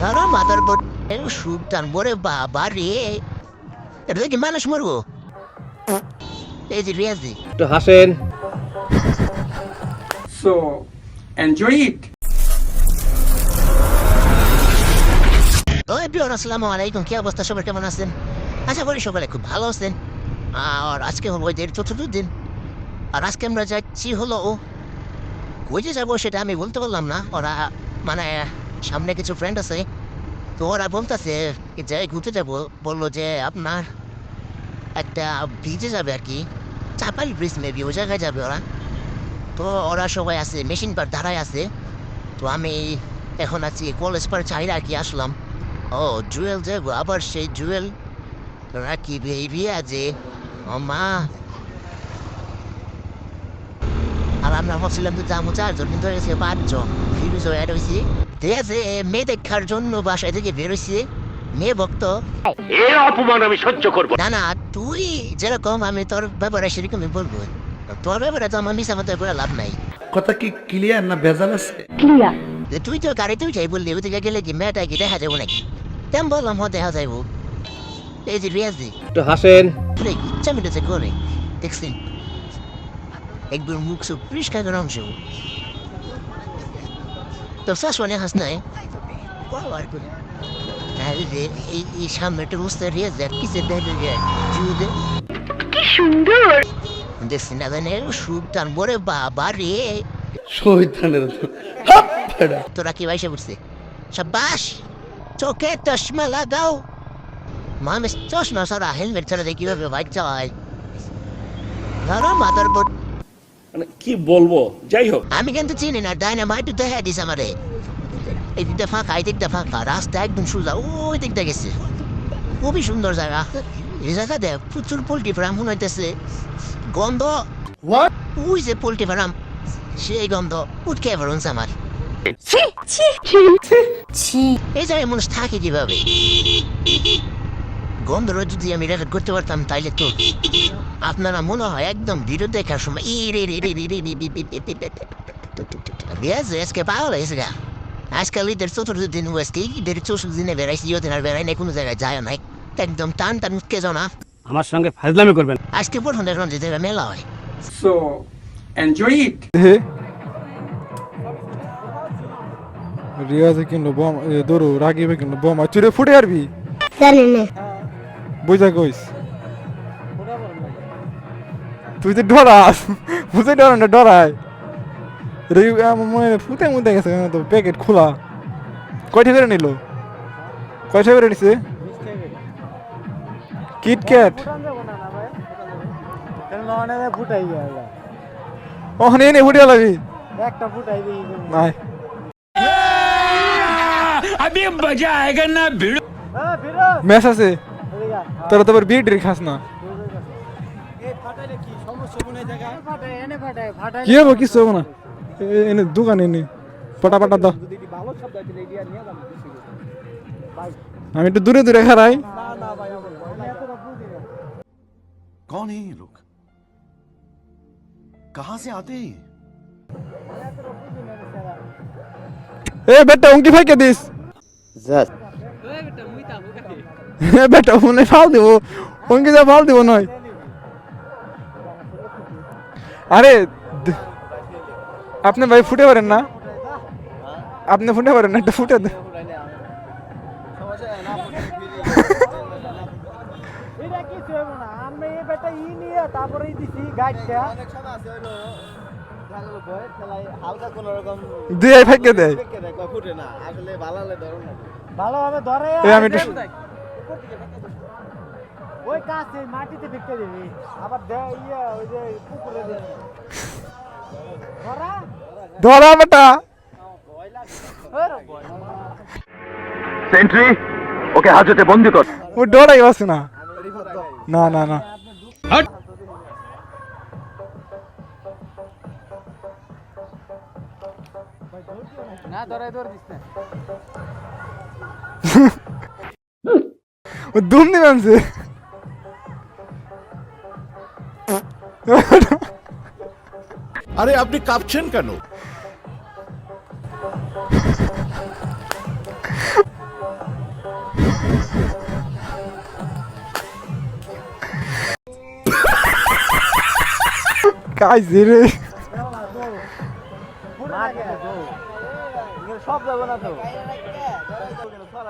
ধরো মাথার উপর সুখ টানবো রে বাবা রে এটা দেখি মানুষ মরবো এই যে রিয়াজি একটু হাসেন So enjoy it. ওই প্রিয় আসসালামু আলাইকুম কি অবস্থা সবার কেমন আছেন আশা করি সকালে খুব ভালো আছেন আর আজকে হলো ওই দের চতুর্থ দিন আর আজকে আমরা যাচ্ছি হলো ওই যে যাব সেটা আমি বলতে পারলাম না ওরা মানে সামনে কিছু ফ্রেন্ড আছে, তো ওরা বলতেছে যে ঘুরতে যাব। বলল যে আপনার একটা ব্রিজে যাবে আর কি। চাপাল ব্রিজ মেবি ওই জায়গায় যাবে ওরা। তো ওরা সবাই আছে মেশিন পার দাঁড়ায় আছে। তো আমি এখন আছি কলেজ পার চাইলে আর কি আসলাম। ও জুয়েল যাব আবার সেই জুয়েল রাখি বেবি আছে? ও মা। আর আমরা ভাবছিলাম তো যাব চারজন, কিন্তু পাঁচজন। ফিরুজ হয়ে রয়েছি ঠিক আছে মেয়ে দেখার জন্য বাসায় থেকে বেরোইছি। মেয়ে ভক্ত। এর অপমান আমি সহ্য করব না। না তুই যেরকম আমি তোর ব্যাপারে সেরকমই বলব। তোর ব্যাপারে তো আমার মিশা মতো করে লাভ নাই। কথা কি ক্লিয়ার না ভেজাল আছে? যে তুই তো গাড়িতে উঠাই বললি ওই দিকে গেলে কি মেয়েটা কি দেখা যাব নাকি? তেম বললাম হ দেখা যাব এই যে রিয়াজি একটু হাসেন। ইচ্ছা মিটেছে করে। দেখছি একবার মুখ সুখ পরিষ্কার করে অংশ। তো শাসনে হাস নাই করে এই সামনেটা বুঝতে আর কিসে দেখে যায় জুদে কি সুন্দর দেখছি না জানে সুখ টানবো রে বাবা রে হাপ তোরা কি বাইসে পড়ছে সাবাস চোখে চশমা লাগাও। মানুষ চশমা ছাড়া হেলমেট ছাড়া কীভাবে বাইক চালায় ধরো মাথার উপর মানে কি বলব? যাই হোক। আমি কিন্তু চিনি না ডাইনামাইট দেখা দিস আমারে। এই দিকটা ফাঁকা এই দিকটা ফাঁকা রাস্তা একদম সোজা ওই দিকটা গেছে। খুবই সুন্দর জায়গা। এই জায়গা দেখ প্রচুর পোল্ট্রি ফার্ম হইতেছে গন্ধ। হোয়াট ওই যে পোল্ট্রি ফার্ম সেই গন্ধ। উঠকে বেরোনছে আমার। এই জায়গায় মানুষ থাকে কীভাবে? গন্ধ যদি আমি এটা করতে পারতাম তাইলে তো আপনারা মনে হয় একদম ভিডিও দেখার সময় আজকে পাওয়া হয়েছে গা আজকাল ঈদের চতুর্থ দিন হয়েছে ঈদের চতুর্থ দিনে বেড়াইছি ইয়দিন আর বেড়াই না কোনো জায়গায় যায় নাই একদম টান টান উত্তেজনা আমার সঙ্গে ফাজলামি করবেন আজকে প্রথম দেখলাম যে মেলা হয় সো এনজয় ইট রিয়াজে কিন্তু বম দৌড়ো রাগিবে কিন্তু বম আর চুরে ফুটে আরবি জানি না বুঝা কইস। তুই তো ডরাস বুঝে ডরান না ডরায়? ফুতে মুতে গেছে তো প্যাকেট খোলা। কয়টা করে নিল? কয়টা করে নিছে? কিটক্যাট ওখানে এনে ফুটে লাগবি একটা ফুটাই দিই নাই अभी मजा তোরা তো আবার বিয়ে ড্রিক খাস না ফাটাই এনে ফাটাই ফাটাই কি হবো কিছু হবো না এ- এনে দোকান এনে পটা পটা দাও আমি একটু দূরে দূরে খারাই कौन है ये लोग कहां से आते हैं ये? এ বেটা উঙ্কি ফাইকে দিস এ বেটা মনে ফাল দিব। অঙ্কে যা ফাল দিব নয়। আরে আপনি ভাই ফুটে পারেন না? আপনি ফুটে পারেন না একটা ফুটে দুই ফাইকে দেয়। ভালোভাবে না ধরে। আমি ওই কাছে মাটিতে ফেকতে দিবি। আবার দে ইয়ে ওই যে পুকুরে দিবি। ধরা? ধরা বেটা। সেন্ট্রি ওকে হাজতে বন্দি কর। ও ডরাই আছে না। না না না। না ধরাই ধরে দিস না। 눈이면서 আরে আপনি কাঁপছেন কেন? কাজরে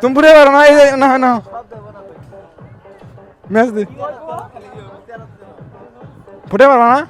তুমি পুরে না না না। ম্যাচ দি ফুটে পারবা না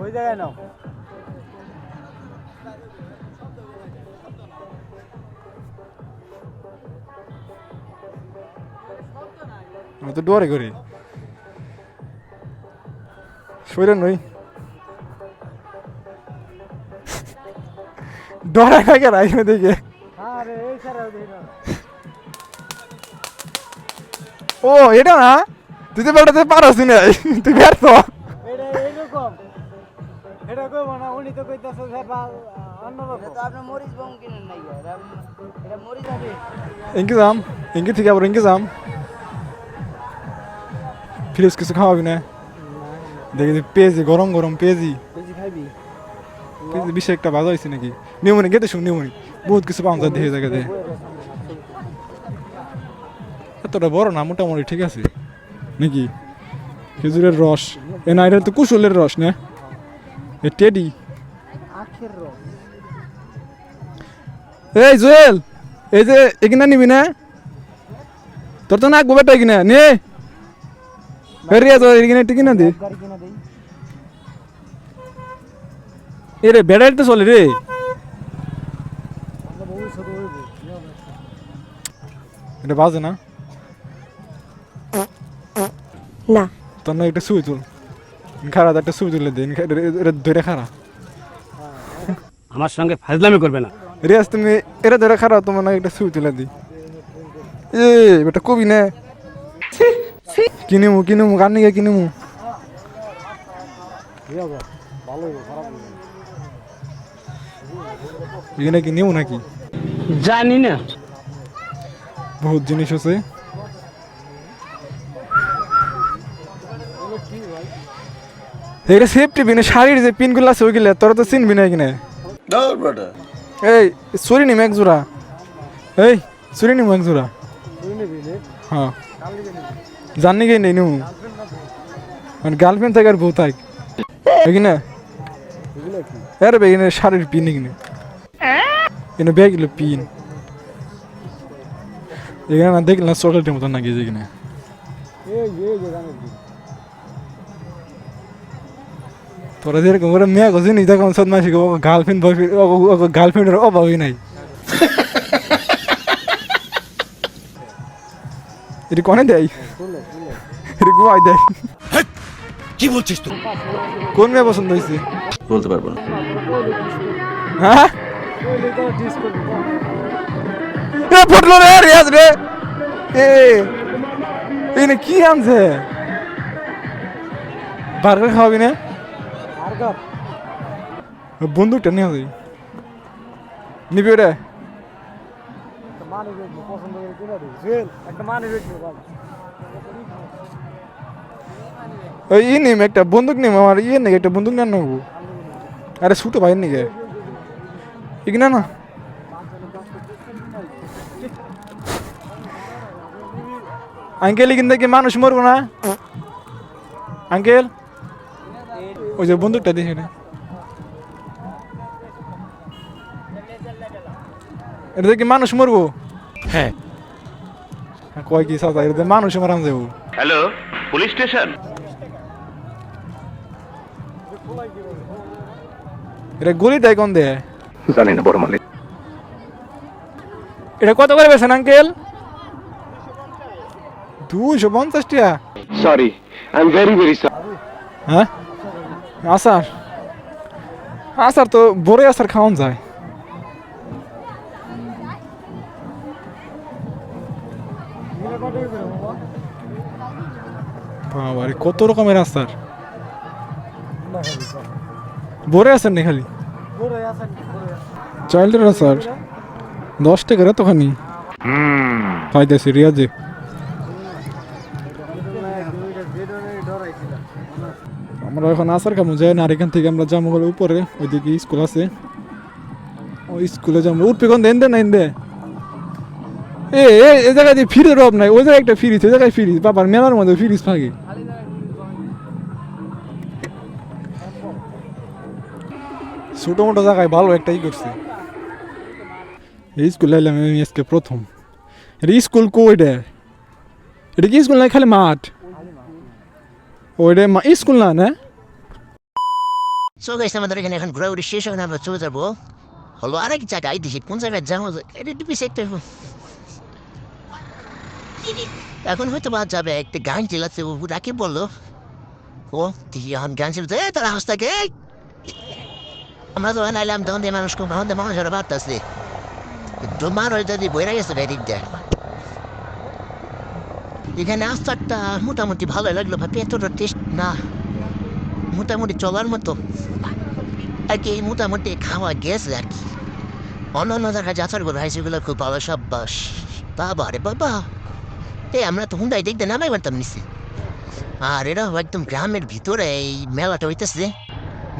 ওই জায়গায় নাও আমি তো ডরে করি শরীরে নই ডরাই না কেন দেখে। ও এটা না? তুই তো বেটাতে পারস না তুই ব্যর্থ। এটা কইব না উনি তো কইতাছে যে অন্যরকম। তো আপনি মরিচ বম কিনেন নাই এটা এটা মরিচ আছে। ইঙ্কি যাম। ইঙ্কি থেকে আবার ইঙ্কি যাম। ফ্রিজ কিছু খাওয়াবি না। দেখি যে পেঁয়াজি গরম গরম পেঁয়াজি। বেশি খাইবি? পেঁয়াজি বিশে একটা বাজা হয়েছে নাকি? নিউমনি গেতে শুন নিউমনি বহুত কিছু পাওয়া যায় দেখে জায়গাতে। এতটা বড় না, মোটামুটি ঠিক আছে। নাকি? খেজুরের রস। এ না, এটা তো কুশলের রস, না? এ টেডি। এই জুয়েল, এই যে এখানে নিবি না? তোর তো নাক গোবেটা কিনা নে। রিয়া তো এখানে একটু কিনা দে। এ রে বেড়াইতে চলে রে। এটা বাজে না? না। তোর না একটা সুই তুল। খারা একটা সুই তুলে দে এটা ধরে খারা। আমার সঙ্গে ফাজলামি করবে না। রিয়াজ তুমি এটা ধরে খারা তোমার না একটা সুই তুলে দি। এ বেটা কবি না। কিনিমু কিনিমু গান নিয়ে কিনিমু এখানে কি নিউ নাকি? জানি না। বহুত জিনিস আছে। এটা সেফটি পিন শাড়ির যে পিনগুলো আছে ওইগুলো তোরা তো চিনবি না কিনে এই চুরি নিম এক জোড়া। এই চুরি নিম এক জোড়া। হ্যাঁ। জানি গে নেই নিমু। মানে গার্লফ্রেন্ড থাকে আর বউ থাক। এখানে? আরে বে এখানে শাড়ির পিন এখানে। এখানে ব্যাগ এগুলো পিন এখানে না দেখলাম চকলেটের মতন নাকি যেখানে তোরা যেরকম করে মেয়ে গেছি নি তখন সদমাসি গার্লফ্রেন্ড বয়ফ্রেন্ড গার্লফ্রেন্ডের অভাবই নাই। এটা কনে দেয়? এটা গোয়াই দেয়। কি বলছিস তুই? কোন মেয়ে পছন্দ হয়েছে? বলতে পারব না। হ্যাঁ? এ ফুটলো রে রিয়াজ রে। এ এনে কি আনছে? বার্গার খাওয়াবি না? আর কাপ বন্দুকটা নিয়ে যাই নিবি ওটা একটা মানুষ দেখব পছন্দ করে কিনা দিই জুয়েল একটা মানুষ দেখব বাবা ওই ই নিম একটা বন্দুক নিম আমার ইয়ে নাকি একটা বন্দুক নেন নেব আরে ছুটো ভাই নাকি এখানে না আঙ্কেল এখান থেকে মানুষ মরবো না আঙ্কেল ওই যে বন্দুকটা দিয়েছে এটা এটা থেকে মানুষ মরবো? হ্যাঁ। কয় কি সাজা এটা মানুষ মারান যাব। Hello police station? এটা গলি দেয় কোন দেয়? জানি না বড় মালিক। এটা কত করে বেছেন আঙ্কেল? দুশো পঞ্চাশ টাকা। Sorry I am very very sorry হ্যাঁ? আচার? আচার তো বড় আচার খাওয়ান যায়। বাবারে কত রকমের আচার? বড় আচার নেই খালি? চাইল্ডের আচার? দশ টাকার এতখানি? পাইতেছি রিয়াজে। আমরা এখন আসার কামু যাই না, আর এখান থেকে আমরা যাব হলো উপরে, ওইদিকে স্কুল আছে। ওই স্কুলে যাব উঠবি কোন দেন দে না দে এ এ জায়গায় দিয়ে ফ্রিজের অভাব নাই, ওই জায়গায় একটা ফ্রিজ ওই জায়গায় ফ্রিজ বাবার মেলার মধ্যে ফ্রিজ থাকে ছোটো মোটো জায়গায় ভালো একটা ই করছে। এই স্কুল এলাম আমি আজকে প্রথম। এটা স্কুল কো এটা এটা কি স্কুল নাই খালি মাঠ? ওইটা স্কুল না না? সো গাইস আমাদের এখানে এখন ঘোরাঘুরি শেষ হবে আমরা চলে যাব। হলো আরেক জায়গায় দেখি কোন জায়গায় যাব, এটা বেশি একটা এখন হয়তো বা যাবে একটা গান চালাচ্ছে ও রাকে বলল। ও, দেখি এখন গান এই তারা হাসতাকে আমরা তো নাইলাম তখন মানুষ তখন দিয়ে মানুষ ওরা বাড়তেছে ডোমার হয়ে যদি বইরা গেছে এদিক দিয়ে এখানে আস্তারটা মোটামুটি ভালো লাগল ভাবি, এতটা টেস্ট না। মোটামুটি চলার মতো। আর কি মোটামুটি খাওয়া গেছে আর কি। অন্য অন্য জায়গায় যাত্রার করে সেগুলো খুব ভালো সব বাস বাবা রে বাবা। এই আমরা তো হুন্ডাই দেখতে নামাই পারতাম নিশ্চয় আর এরা একদম গ্রামের ভিতরে, এই মেলাটা হইতেছে।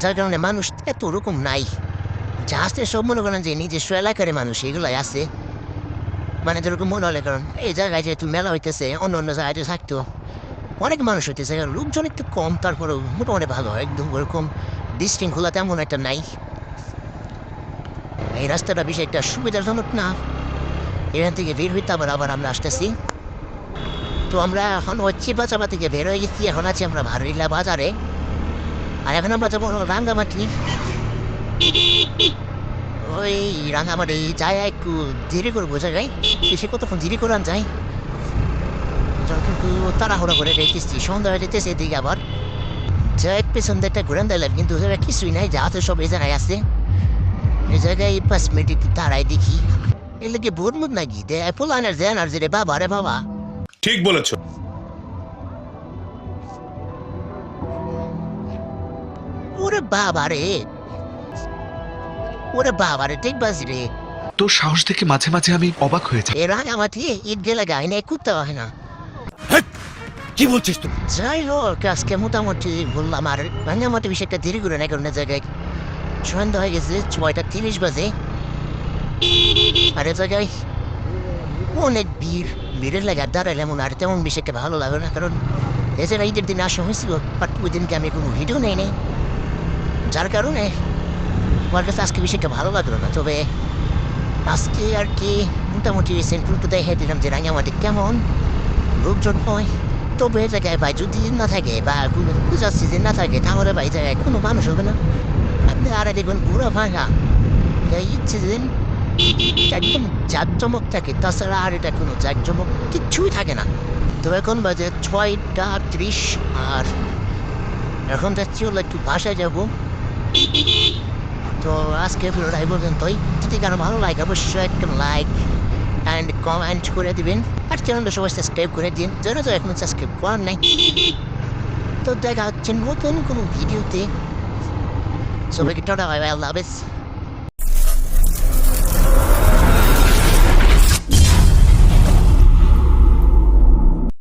যার কারণে মানুষ এত রকম নাই। যা আসতে সব মনে করেন যে নিজস্ব এলাকার মানুষ, এগুলাই আছে। মানে যেরকম মনে হলে, কারণ এই জায়গায় যেহেতু মেলা হইতেছে, অন্য অন্য জায়গায় থাকতো, অনেক মানুষ হইতেছে লোকজন একটু কম, তারপরেও মোটামুটি ভালো হয় একদম ওরকম ডিস্টিংগুলো তেমন একটা নাই। এই রাস্তাটা বেশি একটা সুবিধাজনক না। এখান থেকে বের হইতে আবার আবার আমরা আসতেছি। তো আমরা এখন হচ্ছে বাজাবা থেকে বের হয়ে গেছি, এখন আছি আমরা ভারিলা বাজারে। আর এখন আমরা যাব রাঙ্গামাটি। ওই রাঙ্গামাটি যায় একটু দেরি করে বোঝা যায়। সে কতক্ষণ দেরি করে যায় যখন তাড়াহুড়ো করে রেখেছি। সন্ধ্যা যেতেছে এদিকে আবার। যাই পেছন দিকটা ঘুরেন দিলাম কিন্তু কিছুই নাই যা তো সব এই জায়গায় আছে। এই জায়গায় পাঁচ মিনিট একটু দাঁড়াই দেখি। এর লোকে বোর মুখ নাকি? দে পোলানের দেন আর যে বাবা রে বাবা। ঠিক বলেছ। ওরে বাবা রে ওরে বাবা রে ঠিক বাজি রে। তোর সাহস দেখে মাঝে মাঝে আমি অবাক হয়ে যাই। এ রাঙামাটি ঈদ গেলে গায়ে নেই কুত্তে হয় না। কি বলছিস তুই? যাই হোক আজকে মোটামুটি বললাম আর বেশি একটা দেরি করে না কারণ জায়গায় সন্ধ্যা হয়ে গেছে ছয়টা তিরিশ বাজে। আর জায়গায় অনেক ভিড় ভিড়ের লাগে আর দাঁড়ালে এমন আর তেমন বেশি একটা ভালো লাগে না কারণ এছাড়া ঈদের দিন আসা হয়েছিল বাট ওই দিনকে আমি কোনো ভিডিও নেই নেই যার কারণে আমার কাছে আজকে একটা ভালো লাগল না, তবে আজকে আর কি মোটামুটি সেন্ট্রুলটু দেখে দিলাম যে রাঙামাটি কেমন লোকজন হয়। তবে জায়গায় ভাই যদি না থাকে বা পূজার সিজন না থাকে, তাহলে ভাই জায়গায় কোনো মানুষ হবে না। আপনি আর দেখবেন পুরো ফাঁকা এই সিজন একদম জাকজমক থাকে। তাছাড়া আর এটা কোনো জাকজমক কিচ্ছুই থাকে না। তো এখন বাজে ছয়টা ত্রিশ, আর এখন যাচ্ছি হলো একটু বাসায় যাব। তো আজকে ভিডিওটা এই পর্যন্তই। যদি কারও ভালো লাগে, অবশ্যই একটা লাইক অ্যান্ড কমেন্ট করে দিবেন। আর চ্যানেলটা সবাই সাবস্ক্রাইব করে দিন যারা তো এখনও সাবস্ক্রাইব করার নাই। তো দেখা হচ্ছে নতুন কোনো ভিডিওতে। সবাইকে টাটা ভাই ভাই আল্লাহ হাফেজ।